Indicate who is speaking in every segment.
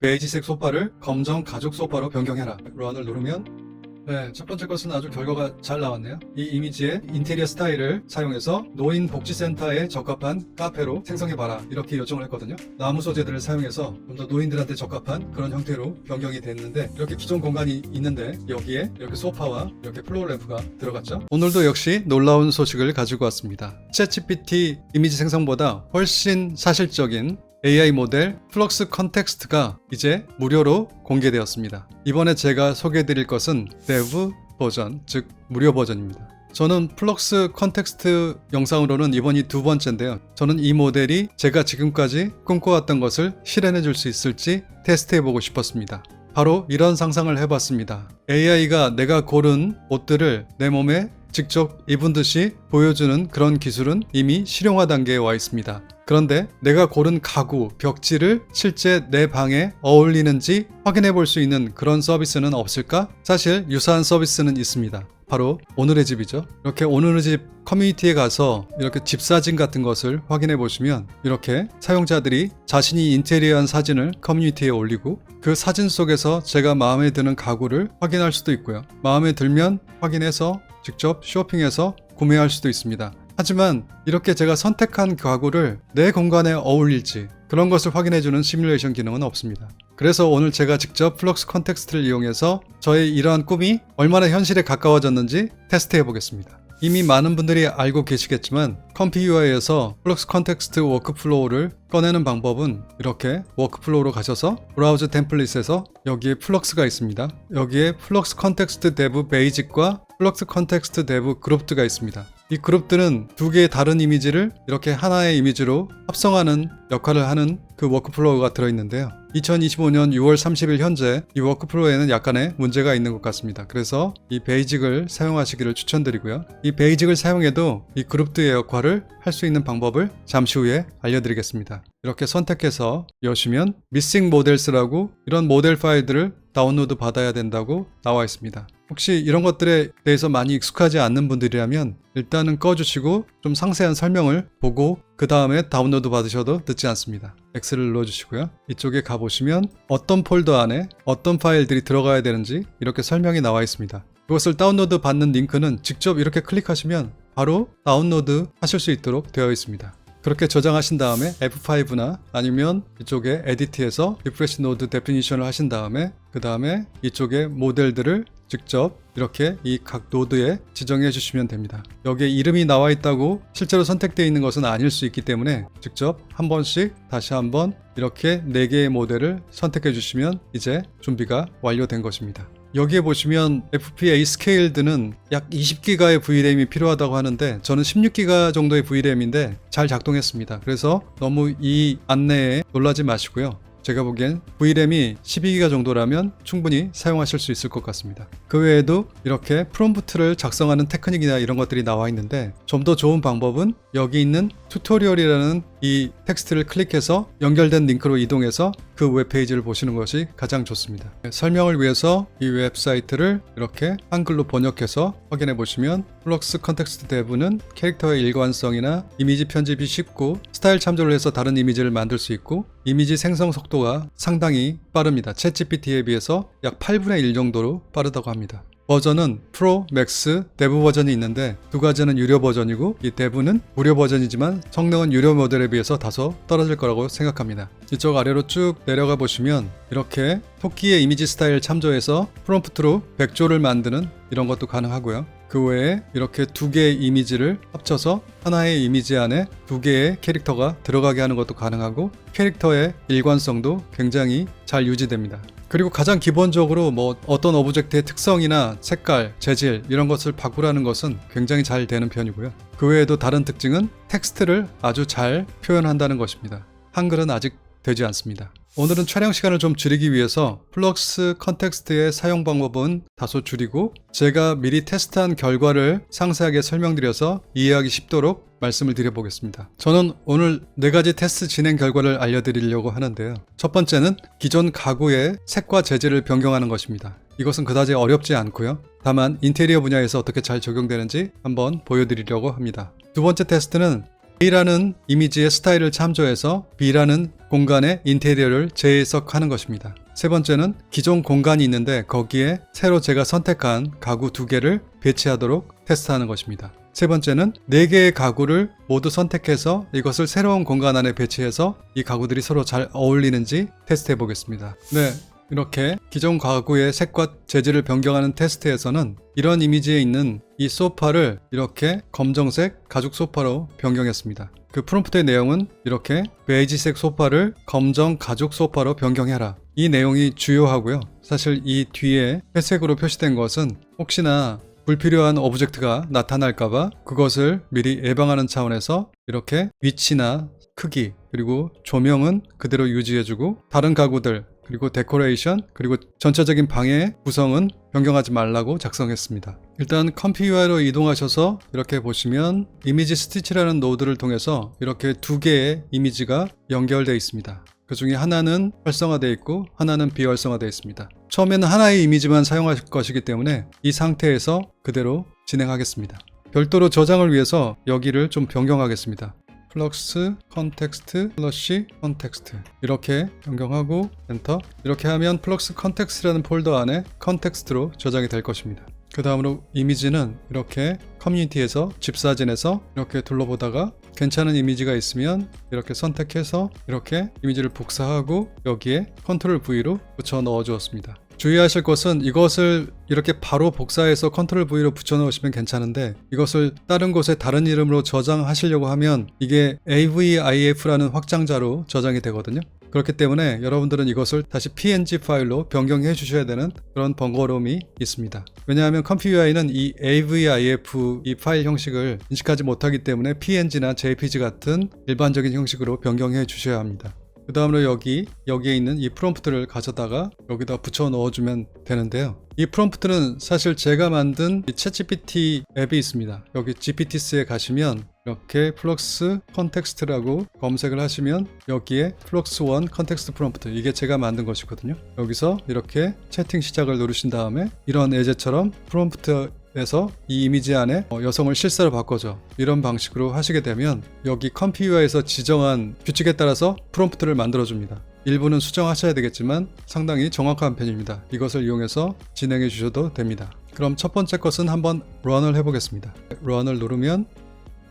Speaker 1: 베이지색 소파를 검정 가죽 소파로 변경해라. 런을 누르면 네, 첫 번째 것은 아주 결과가 잘 나왔네요. 이 이미지의 인테리어 스타일을 사용해서 노인 복지센터에 적합한 카페로 생성해봐라. 이렇게 요청을 했거든요. 나무 소재들을 사용해서 좀 더 노인들한테 적합한 그런 형태로 변경이 됐는데 이렇게 기존 공간이 있는데 여기에 이렇게 소파와 이렇게 플로어 램프가 들어갔죠. 오늘도 역시 놀라운 소식을 가지고 왔습니다. 챗GPT 이미지 생성보다 훨씬 사실적인 AI 모델 플럭스 컨텍스트가 이제 무료로 공개되었습니다. 이번에 제가 소개해드릴 것은 데브 버전, 즉 무료 버전입니다. 저는 플럭스 컨텍스트 영상으로는 이번이 두 번째인데요. 저는 이 모델이 제가 지금까지 꿈꿔왔던 것을 실현해 줄 수 있을지 테스트해 보고 싶었습니다. 바로 이런 상상을 해봤습니다. AI가 내가 고른 옷들을 내 몸에 직접 입은 듯이 보여주는 그런 기술은 이미 실용화 단계에 와 있습니다. 그런데 내가 고른 가구, 벽지를 실제 내 방에 어울리는지 확인해 볼 수 있는 그런 서비스는 없을까? 사실 유사한 서비스는 있습니다. 바로 오늘의 집이죠. 이렇게 오늘의 집 커뮤니티에 가서 이렇게 집 사진 같은 것을 확인해 보시면 이렇게 사용자들이 자신이 인테리어한 사진을 커뮤니티에 올리고 그 사진 속에서 제가 마음에 드는 가구를 확인할 수도 있고요. 마음에 들면 확인해서 직접 쇼핑해서 구매할 수도 있습니다. 하지만 이렇게 제가 선택한 가구를 내 공간에 어울릴지 그런 것을 확인해주는 시뮬레이션 기능은 없습니다. 그래서 오늘 제가 직접 플럭스 컨텍스트를 이용해서 저의 이러한 꿈이 얼마나 현실에 가까워졌는지 테스트해 보겠습니다. 이미 많은 분들이 알고 계시겠지만 컴피 UI에서 플럭스 컨텍스트 워크플로우를 꺼내는 방법은 이렇게 워크플로우로 가셔서 브라우저 템플릿에서 여기에 플럭스가 있습니다. 여기에 플럭스 컨텍스트 데브 베이직과 플럭스 컨텍스트 데브 그룹드가 있습니다. 이 그룹들은 두 개의 다른 이미지를 이렇게 하나의 이미지로 합성하는 역할을 하는 그 워크플로우가 들어있는데요. 2025년 6월 30일 현재 이 워크플로우에는 약간의 문제가 있는 것 같습니다. 그래서 이 베이직을 사용하시기를 추천드리고요. 이 베이직을 사용해도 이 그룹드의 역할을 할 수 있는 방법을 잠시 후에 알려드리겠습니다. 이렇게 선택해서 여시면 미싱 모델스라고 이런 모델 파일들을 다운로드 받아야 된다고 나와 있습니다. 혹시 이런 것들에 대해서 많이 익숙하지 않는 분들이라면 일단은 꺼주시고 좀 상세한 설명을 보고 그 다음에 다운로드 받으셔도 늦지 않습니다. X를 눌러주시고요. 이쪽에 가보시면 어떤 폴더 안에 어떤 파일들이 들어가야 되는지 이렇게 설명이 나와 있습니다. 이것을 다운로드 받는 링크는 직접 이렇게 클릭하시면 바로 다운로드 하실 수 있도록 되어 있습니다. 그렇게 저장하신 다음에 F5나 아니면 이쪽에 에디트에서 리프레시 노드 데피니션을 하신 다음에 그 다음에 이쪽에 모델들을 직접 이렇게 이 각 노드에 지정해 주시면 됩니다. 여기에 이름이 나와 있다고 실제로 선택되어 있는 것은 아닐 수 있기 때문에 직접 한 번씩 다시 한번 이렇게 4개의 모델을 선택해 주시면 이제 준비가 완료된 것입니다. 여기에 보시면 FPA 스케일드는 약 20기가의 VRAM이 필요하다고 하는데 저는 16기가 정도의 VRAM인데 잘 작동했습니다. 그래서 너무 이 안내에 놀라지 마시고요. 제가 보기엔 VRAM이 12기가 정도라면 충분히 사용하실 수 있을 것 같습니다. 그 외에도 이렇게 프롬프트를 작성하는 테크닉이나 이런 것들이 나와 있는데 좀 더 좋은 방법은 여기 있는 튜토리얼이라는 이 텍스트를 클릭해서 연결된 링크로 이동해서 그 웹페이지를 보시는 것이 가장 좋습니다. 설명을 위해서 이 웹사이트를 이렇게 한글로 번역해서 확인해 보시면 플럭스 컨텍스트 대부는 캐릭터의 일관성이나 이미지 편집이 쉽고 스타일 참조를 해서 다른 이미지를 만들 수 있고 이미지 생성 속도가 상당히 빠릅니다. 챗 GPT에 비해서 약 8분의 1 정도로 빠르다고 합니다. 버전은 프로, 맥스, 데브 버전이 있는데 두 가지는 유료 버전이고 이 데브는 무료 버전이지만 성능은 유료 모델에 비해서 다소 떨어질 거라고 생각합니다. 이쪽 아래로 쭉 내려가 보시면 이렇게 토끼의 이미지 스타일 참조해서 프롬프트로 백조를 만드는 이런 것도 가능하고요. 그 외에 이렇게 두 개의 이미지를 합쳐서 하나의 이미지 안에 두 개의 캐릭터가 들어가게 하는 것도 가능하고 캐릭터의 일관성도 굉장히 잘 유지됩니다. 그리고 가장 기본적으로 뭐 어떤 오브젝트의 특성이나 색깔, 재질 이런 것을 바꾸라는 것은 굉장히 잘 되는 편이고요. 그 외에도 다른 특징은 텍스트를 아주 잘 표현한다는 것입니다. 한글은 아직 되지 않습니다. 오늘은 촬영 시간을 좀 줄이기 위해서 플럭스 컨텍스트의 사용 방법은 다소 줄이고 제가 미리 테스트한 결과를 상세하게 설명드려서 이해하기 쉽도록 말씀을 드려보겠습니다. 저는 오늘 네 가지 테스트 진행 결과를 알려드리려고 하는데요. 첫 번째는 기존 가구의 색과 재질을 변경하는 것입니다. 이것은 그다지 어렵지 않고요. 다만 인테리어 분야에서 어떻게 잘 적용되는지 한번 보여드리려고 합니다. 두 번째 테스트는 A라는 이미지의 스타일을 참조해서 B라는 공간의 인테리어를 재해석하는 것입니다. 세 번째는 기존 공간이 있는데 거기에 새로 제가 선택한 가구 두 개를 배치하도록 테스트하는 것입니다. 세 번째는 네 개의 가구를 모두 선택해서 이것을 새로운 공간 안에 배치해서 이 가구들이 서로 잘 어울리는지 테스트해 보겠습니다. 네. 이렇게 기존 가구의 색과 재질을 변경하는 테스트에서는 이런 이미지에 있는 이 소파를 이렇게 검정색 가죽 소파로 변경했습니다. 그 프롬프트의 내용은 이렇게 베이지색 소파를 검정 가죽 소파로 변경해라. 이 내용이 주요하고요. 사실 이 뒤에 회색으로 표시된 것은 혹시나 불필요한 오브젝트가 나타날까봐 그것을 미리 예방하는 차원에서 이렇게 위치나 크기 그리고 조명은 그대로 유지해주고 다른 가구들 그리고 데코레이션 그리고 전체적인 방의 구성은 변경하지 말라고 작성했습니다. 일단 컴피 UI로 이동하셔서 이렇게 보시면 이미지 스티치라는 노드를 통해서 이렇게 두 개의 이미지가 연결되어 있습니다. 그 중에 하나는 활성화되어 있고 하나는 비활성화되어 있습니다. 처음에는 하나의 이미지만 사용할 것이기 때문에 이 상태에서 그대로 진행하겠습니다. 별도로 저장을 위해서 여기를 좀 변경하겠습니다. 플럭스 컨텍스트 플러시 컨텍스트 이렇게 변경하고 엔터 이렇게 하면 플럭스 컨텍스트라는 폴더 안에 컨텍스트로 저장이 될 것입니다. 그 다음으로 이미지는 이렇게 커뮤니티에서 집사진에서 이렇게 둘러보다가 괜찮은 이미지가 있으면 이렇게 선택해서 이렇게 이미지를 복사하고 여기에 컨트롤 V로 붙여 넣어 주었습니다. 주의하실 것은 이것을 이렇게 바로 복사해서 컨트롤 V로 붙여 넣으시면 괜찮은데 이것을 다른 곳에 다른 이름으로 저장하시려고 하면 이게 AVIF라는 확장자로 저장이 되거든요. 그렇기 때문에 여러분들은 이것을 다시 PNG 파일로 변경해 주셔야 되는 그런 번거로움이 있습니다. 왜냐하면 컴피 UI는 이 AVIF 이 파일 형식을 인식하지 못하기 때문에 PNG나 JPG 같은 일반적인 형식으로 변경해 주셔야 합니다. 그 다음으로 여기 여기에 있는 이 프롬프트를 가져다가 여기다 붙여 넣어주면 되는데요. 이 프롬프트는 사실 제가 만든 이 챗GPT 앱이 있습니다. 여기 GPT스에 가시면 이렇게 플럭스 컨텍스트라고 검색을 하시면 여기에 플럭스 원 컨텍스트 프롬프트 이게 제가 만든 것이거든요. 여기서 이렇게 채팅 시작을 누르신 다음에 이런 예제처럼 프롬프트 에서 이 이미지 안에 어, 여성을 실사로 바꿔줘. 이런 방식으로 하시게 되면 여기 컴퓨터에서 지정한 규칙에 따라서 프롬프트를 만들어 줍니다. 일부는 수정하셔야 되겠지만 상당히 정확한 편입니다. 이것을 이용해서 진행해 주셔도 됩니다. 그럼 첫 번째 것은 한번 런을 해보겠습니다. 런을 누르면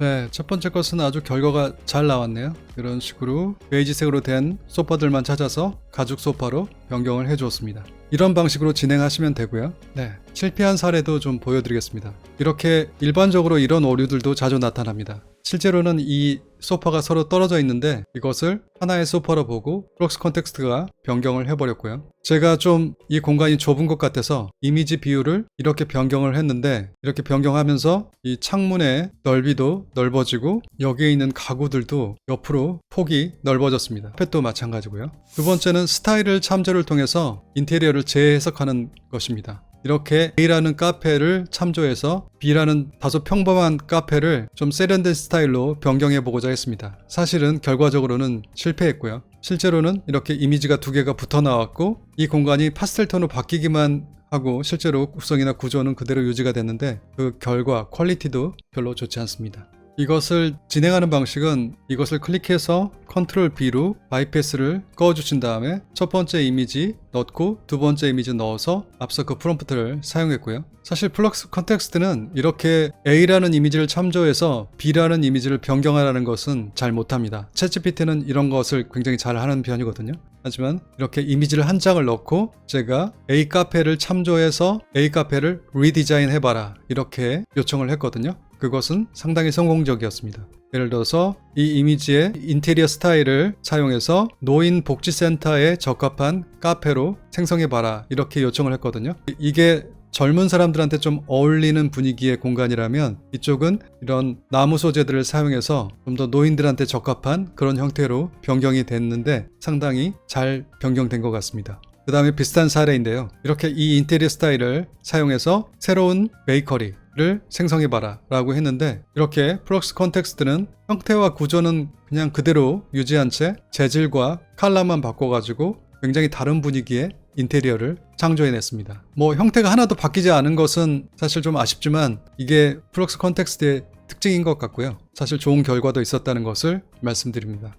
Speaker 1: 네, 첫 번째 것은 아주 결과가 잘 나왔네요. 이런 식으로 베이지색으로 된 소파들만 찾아서 가죽 소파로 변경을 해 주었습니다. 이런 방식으로 진행하시면 되고요. 네, 실패한 사례도 좀 보여드리겠습니다. 이렇게 일반적으로 이런 오류들도 자주 나타납니다. 실제로는 이 소파가 서로 떨어져 있는데 이것을 하나의 소파로 보고 플럭스 컨텍스트가 변경을 해버렸고요. 제가 좀 이 공간이 좁은 것 같아서 이미지 비율을 이렇게 변경을 했는데 이렇게 변경하면서 이 창문의 넓이도 넓어지고 여기에 있는 가구들도 옆으로 폭이 넓어졌습니다. 펫도 마찬가지고요. 두 번째는 스타일을 참조를 통해서 인테리어를 재해석하는 것입니다. 이렇게 A라는 카페를 참조해서 B라는 다소 평범한 카페를 좀 세련된 스타일로 변경해 보고자 했습니다. 사실은 결과적으로는 실패했고요. 실제로는 이렇게 이미지가 두 개가 붙어 나왔고 이 공간이 파스텔 톤으로 바뀌기만 하고 실제로 구성이나 구조는 그대로 유지가 됐는데 그 결과 퀄리티도 별로 좋지 않습니다. 이것을 진행하는 방식은 이것을 클릭해서 컨트롤 B로 바이패스를 꺼주신 다음에 첫 번째 이미지 넣고 두 번째 이미지 넣어서 앞서 그 프롬프트를 사용했고요. 사실 플럭스 컨텍스트는 이렇게 A라는 이미지를 참조해서 B라는 이미지를 변경하라는 것은 잘 못합니다. 챗GPT는 이런 것을 굉장히 잘 하는 편이거든요. 하지만 이렇게 이미지를 한 장을 넣고 제가 A 카페를 참조해서 A 카페를 리디자인 해봐라 이렇게 요청을 했거든요. 그것은 상당히 성공적이었습니다. 예를 들어서 이 이미지의 인테리어 스타일을 사용해서 노인 복지센터에 적합한 카페로 생성해봐라 이렇게 요청을 했거든요. 이게 젊은 사람들한테 좀 어울리는 분위기의 공간이라면 이쪽은 이런 나무 소재들을 사용해서 좀 더 노인들한테 적합한 그런 형태로 변경이 됐는데 상당히 잘 변경된 것 같습니다. 그 다음에 비슷한 사례인데요. 이렇게 이 인테리어 스타일을 사용해서 새로운 베이커리 를 생성해봐라 라고 했는데 이렇게 플럭스 컨텍스트는 형태와 구조는 그냥 그대로 유지한 채 재질과 컬러만 바꿔가지고 굉장히 다른 분위기의 인테리어를 창조해냈습니다. 뭐 형태가 하나도 바뀌지 않은 것은 사실 좀 아쉽지만 이게 플럭스 컨텍스트의 특징인 것 같고요. 사실 좋은 결과도 있었다는 것을 말씀드립니다.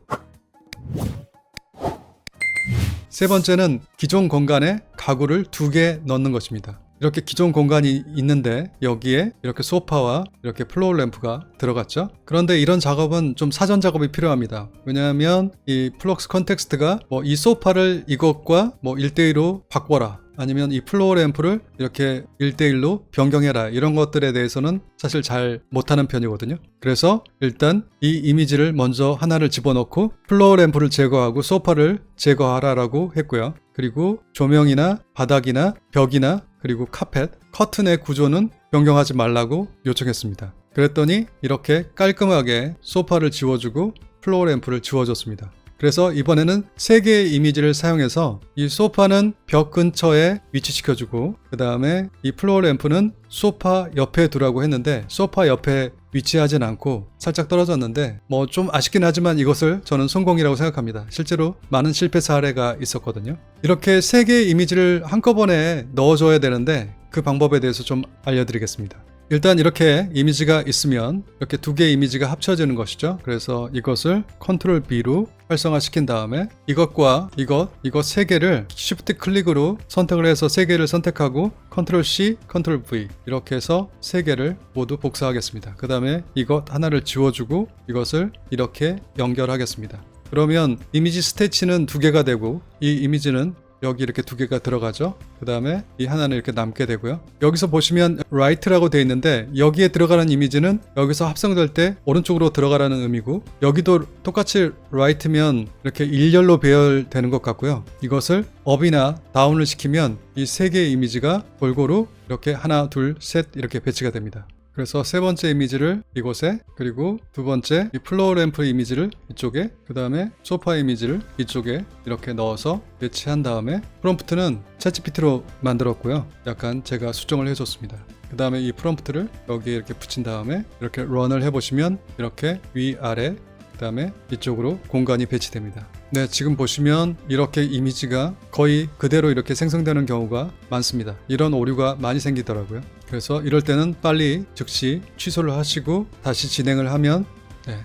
Speaker 1: 세 번째는 기존 공간에 가구를 두 개 넣는 것입니다. 이렇게 기존 공간이 있는데 여기에 이렇게 소파와 이렇게 플로어 램프가 들어갔죠. 그런데 이런 작업은 좀 사전 작업이 필요합니다. 왜냐하면 이 플럭스 컨텍스트가 뭐 이 소파를 이것과 뭐 1대1로 바꿔라. 아니면 이 플로어 램프를 이렇게 1대1로 변경해라. 이런 것들에 대해서는 사실 잘 못하는 편이거든요. 그래서 일단 이 이미지를 먼저 하나를 집어넣고 플로어 램프를 제거하고 소파를 제거하라 라고 했고요. 그리고 조명이나 바닥이나 벽이나 그리고 카펫, 커튼의 구조는 변경하지 말라고 요청했습니다. 그랬더니 이렇게 깔끔하게 소파를 지워주고 플로어 램프를 지워줬습니다. 그래서 이번에는 세 개의 이미지를 사용해서 이 소파는 벽 근처에 위치시켜주고 그 다음에 이 플로어 램프는 소파 옆에 두라고 했는데 소파 옆에 위치하진 않고 살짝 떨어졌는데 뭐 좀 아쉽긴 하지만 이것을 저는 성공이라고 생각합니다. 실제로 많은 실패 사례가 있었거든요. 이렇게 세 개의 이미지를 한꺼번에 넣어줘야 되는데 그 방법에 대해서 좀 알려드리겠습니다. 일단 이렇게 이미지가 있으면 이렇게 두 개의 이미지가 합쳐지는 것이죠. 그래서 이것을 컨트롤 B로 활성화시킨 다음에 이것과 이것, 이것 세 개를 Shift 클릭으로 선택을 해서 세 개를 선택하고 컨트롤 C, 컨트롤 V 이렇게 해서 세 개를 모두 복사하겠습니다. 그 다음에 이것 하나를 지워주고 이것을 이렇게 연결하겠습니다. 그러면 이미지 스태치는 두 개가 되고 이 이미지는 여기 이렇게 두 개가 들어가죠. 그 다음에 이 하나는 이렇게 남게 되고요. 여기서 보시면 right라고 되어 있는데 여기에 들어가는 이미지는 여기서 합성될 때 오른쪽으로 들어가라는 의미고 여기도 똑같이 right면 이렇게 일렬로 배열되는 것 같고요. 이것을 up이나 down을 시키면 이 세 개의 이미지가 골고루 이렇게 하나, 둘, 셋 이렇게 배치가 됩니다. 그래서 세 번째 이미지를 이곳에 그리고 두 번째 이 플로어 램프 이미지를 이쪽에 그 다음에 소파 이미지를 이쪽에 이렇게 넣어서 배치한 다음에 프롬프트는 챗GPT로 만들었고요 약간 제가 수정을 해줬습니다 그 다음에 이 프롬프트를 여기에 이렇게 붙인 다음에 이렇게 런을 해보시면 이렇게 위아래 그 다음에 이쪽으로 공간이 배치됩니다 네, 지금 보시면 이렇게 이미지가 거의 그대로 이렇게 생성되는 경우가 많습니다. 이런 오류가 많이 생기더라고요. 그래서 이럴 때는 빨리 즉시 취소를 하시고 다시 진행을 하면 네,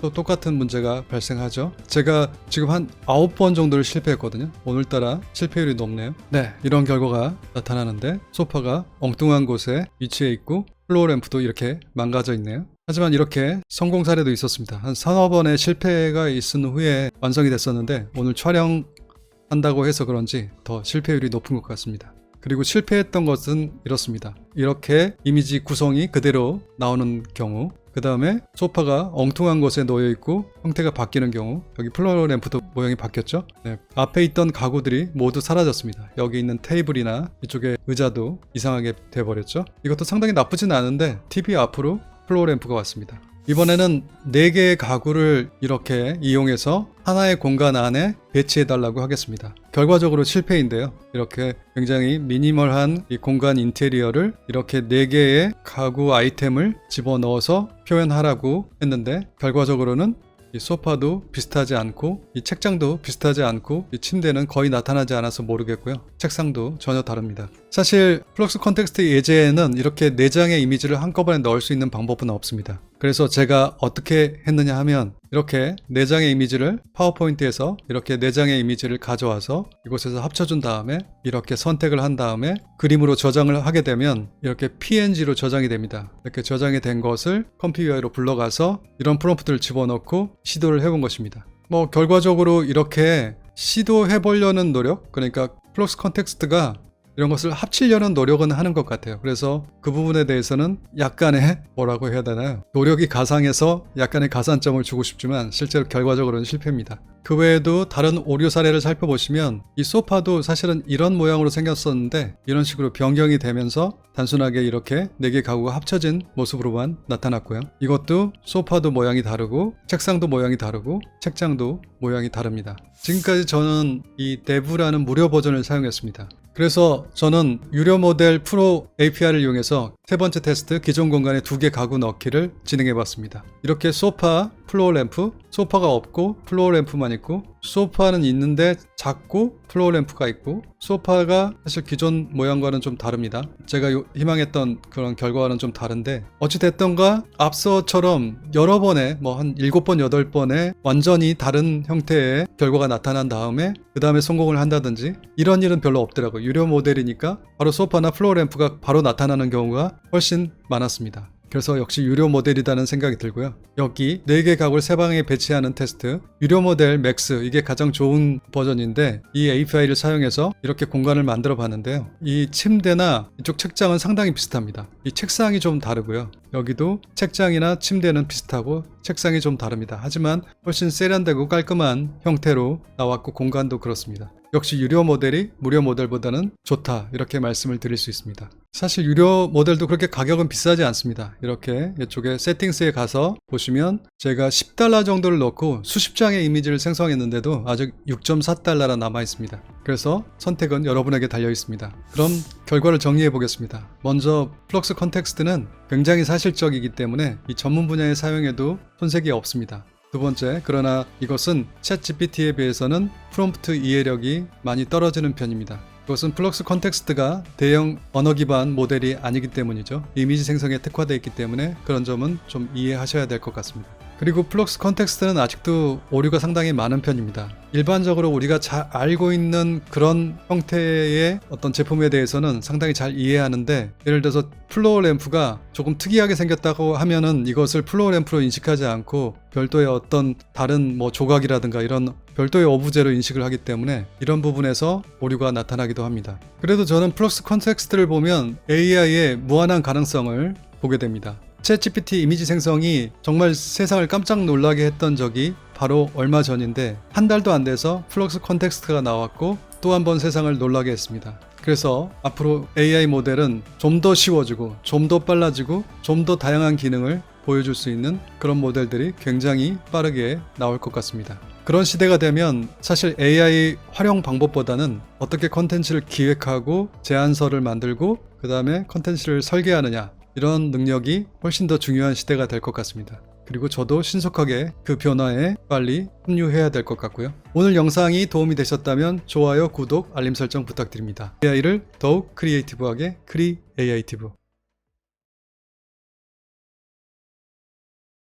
Speaker 1: 또 똑같은 문제가 발생하죠. 제가 지금 한 9번 정도를 실패했거든요. 오늘따라 실패율이 높네요. 네, 이런 결과가 나타나는데 소파가 엉뚱한 곳에 위치해 있고 플로어 램프도 이렇게 망가져 있네요. 하지만 이렇게 성공 사례도 있었습니다. 한 서너 번의 실패가 있은 후에 완성이 됐었는데 오늘 촬영한다고 해서 그런지 더 실패율이 높은 것 같습니다. 그리고 실패했던 것은 이렇습니다. 이렇게 이미지 구성이 그대로 나오는 경우 그 다음에 소파가 엉뚱한 곳에 놓여 있고 형태가 바뀌는 경우 여기 플로어 램프도 모양이 바뀌었죠? 네, 앞에 있던 가구들이 모두 사라졌습니다. 여기 있는 테이블이나 이쪽에 의자도 이상하게 돼버렸죠? 이것도 상당히 나쁘진 않은데 TV 앞으로 플로어 램프가 왔습니다 이번에는 4개의 가구를 이렇게 이용해서 하나의 공간 안에 배치해 달라고 하겠습니다. 결과적으로 실패인데요. 이렇게 굉장히 미니멀한 이 공간 인테리어를 이렇게 4개의 가구 아이템을 집어넣어서 표현하라고 했는데 결과적으로는 이 소파도 비슷하지 않고 이 책장도 비슷하지 않고 이 침대는 거의 나타나지 않아서 모르겠고요. 책상도 전혀 다릅니다. 사실 플럭스 컨텍스트 예제에는 이렇게 4장의 이미지를 한꺼번에 넣을 수 있는 방법은 없습니다. 그래서 제가 어떻게 했느냐 하면 이렇게 4장의 이미지를 파워포인트에서 이렇게 4장의 이미지를 가져와서 이곳에서 합쳐준 다음에 이렇게 선택을 한 다음에 그림으로 저장을 하게 되면 이렇게 PNG로 저장이 됩니다. 이렇게 저장이 된 것을 컴퓨터로 불러가서 이런 프롬프트를 집어넣고 시도를 해본 것입니다. 뭐 결과적으로 이렇게 시도해 보려는 노력 그러니까 플럭스 컨텍스트가 이런 것을 합치려는 노력은 하는 것 같아요. 그래서 그 부분에 대해서는 약간의 뭐라고 해야 되나요? 노력이 가상해서 약간의 가산점을 주고 싶지만 실제로 결과적으로는 실패입니다. 그 외에도 다른 오류 사례를 살펴보시면 이 소파도 사실은 이런 모양으로 생겼었는데 이런 식으로 변경이 되면서 단순하게 이렇게 4개 가구가 합쳐진 모습으로만 나타났고요. 이것도 소파도 모양이 다르고 책상도 모양이 다르고 책장도 모양이 다릅니다. 지금까지 저는 이 데브라는 무료 버전을 사용했습니다. 그래서 저는 유료 모델 프로 API를 이용해서 세 번째 테스트 기존 공간에 두 개 가구 넣기를 진행해 봤습니다. 이렇게 소파 플로어 램프, 소파가 없고 플로어 램프만 있고 소파는 있는데 작고 플로어 램프가 있고 소파가 사실 기존 모양과는 좀 다릅니다. 제가 요- 희망했던 그런 결과와는 좀 다른데 어찌 됐던가 앞서처럼 여러 번에 뭐 한 7번, 8번에 완전히 다른 형태의 결과가 나타난 다음에 그 다음에 성공을 한다든지 이런 일은 별로 없더라고요. 유료 모델이니까 바로 소파나 플로어 램프가 바로 나타나는 경우가 훨씬 많았습니다. 그래서 역시 유료 모델이라는 생각이 들고요. 여기 4개 가구를 세 방에 배치하는 테스트. 유료 모델 맥스 이게 가장 좋은 버전인데 이 API를 사용해서 이렇게 공간을 만들어 봤는데요. 이 침대나 이쪽 책장은 상당히 비슷합니다. 이 책상이 좀 다르고요. 여기도 책장이나 침대는 비슷하고 책상이 좀 다릅니다. 하지만 훨씬 세련되고 깔끔한 형태로 나왔고 공간도 그렇습니다. 역시 유료 모델이 무료 모델보다는 좋다 이렇게 말씀을 드릴 수 있습니다. 사실 유료 모델도 그렇게 가격은 비싸지 않습니다. 이렇게 이쪽에 세팅스에 가서 보시면 제가 10달러 정도를 넣고 수십 장의 이미지를 생성했는데도 아직 6.4달러라 남아 있습니다. 그래서 선택은 여러분에게 달려 있습니다. 그럼 결과를 정리해 보겠습니다. 먼저 플럭스 컨텍스트는 굉장히 사실적이기 때문에 이 전문 분야에 사용해도 손색이 없습니다. 두 번째, 그러나 이것은 챗 GPT에 비해서는 프롬프트 이해력이 많이 떨어지는 편입니다. 그것은 플럭스 컨텍스트가 대형 언어 기반 모델이 아니기 때문이죠. 이미지 생성에 특화되어 있기 때문에 그런 점은 좀 이해하셔야 될 것 같습니다. 그리고 플럭스 컨텍스트는 아직도 오류가 상당히 많은 편입니다. 일반적으로 우리가 잘 알고 있는 그런 형태의 어떤 제품에 대해서는 상당히 잘 이해하는데 예를 들어서 플로어 램프가 조금 특이하게 생겼다고 하면은 이것을 플로어 램프로 인식하지 않고 별도의 어떤 다른 뭐 조각이라든가 이런 별도의 어부제로 인식을 하기 때문에 이런 부분에서 오류가 나타나기도 합니다. 그래도 저는 플럭스 컨텍스트를 보면 AI의 무한한 가능성을 보게 됩니다. 챗GPT 이미지 생성이 정말 세상을 깜짝 놀라게 했던 적이 바로 얼마 전인데 한 달도 안 돼서 플럭스 컨텍스트가 나왔고 또 한 번 세상을 놀라게 했습니다. 그래서 앞으로 AI 모델은 좀 더 쉬워지고 좀 더 빨라지고 좀 더 다양한 기능을 보여줄 수 있는 그런 모델들이 굉장히 빠르게 나올 것 같습니다. 그런 시대가 되면 사실 AI 활용 방법보다는 어떻게 컨텐츠를 기획하고 제안서를 만들고 그 다음에 컨텐츠를 설계하느냐 이런 능력이 훨씬 더 중요한 시대가 될 것 같습니다. 그리고 저도 신속하게 그 변화에 빨리 합류해야 될 것 같고요. 오늘 영상이 도움이 되셨다면 좋아요, 구독, 알림 설정 부탁드립니다. AI를 더욱 크리에이티브하게 크리 AI티브